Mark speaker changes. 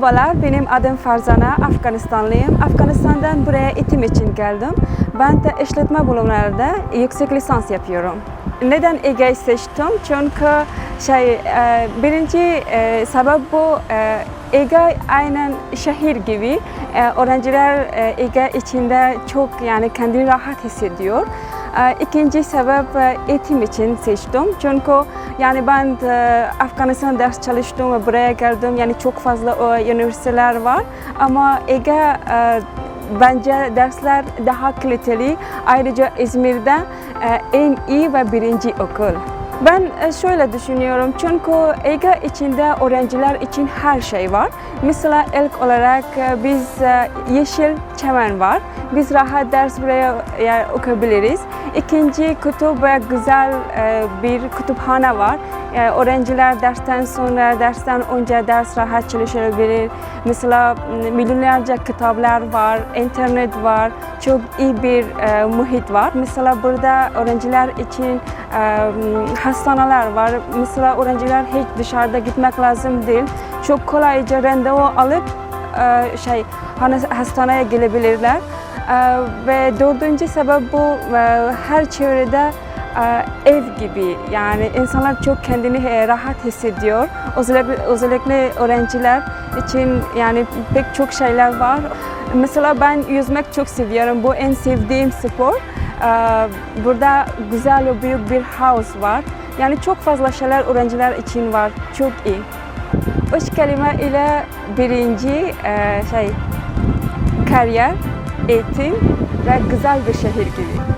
Speaker 1: Merhabalar, benim adım Farzana, Afganistanlıyım. Afganistan'dan buraya eğitim için geldim. Ben de işletme bölümlerinde yüksek lisans yapıyorum. Neden Ege'yi seçtim? Çünkü şey, e, birinci e, sebep bu, Ege aynen şehir gibi. E, öğrenciler Ege içinde çok yani kendini rahat hissediyor. E, İkinci sebep e, eğitim için seçtim. Çünkü yani ben de Afganistan ders çalıştım ve buraya geldim. Yani çok fazla e, üniversiteler var. Ama Ege e, bence dersler daha kaliteli. Ayrıca İzmir'de en iyi ve birinci okul. Ben şöyle düşünüyorum çünkü Ege içinde öğrenciler için her şey var. Mesela ilk olarak biz yeşil çemen var. Biz rahat ders buraya okuyabiliriz. İkinci kutup ve güzel e, bir kütüphane var. Yani öğrenciler dersten sonra, dersten önce ders rahat çalışabilir. Mesela milyonlarca kitaplar var, internet var, çok iyi bir e, muhit var. Mesela burada öğrenciler için e, hastaneler var. Mesela öğrenciler hiç dışarıda gitmek lazım değil. Çok kolayca randevu alıp e, şey hastaneye gelebilirler. E, ve dördüncü sebep bu e, her çevrede e, ev gibi yani insanlar çok kendini rahat hissediyor. Özellikle, özellikle öğrenciler için yani pek çok şeyler var. Mesela ben yüzmek çok seviyorum. Bu en sevdiğim spor. Burada güzel büyük bir house var. Yani çok fazla şeyler öğrenciler için var. Çok iyi. Üç kelime ile birinci e, şey kariyer, eğitim ve güzel bir şehir gibi.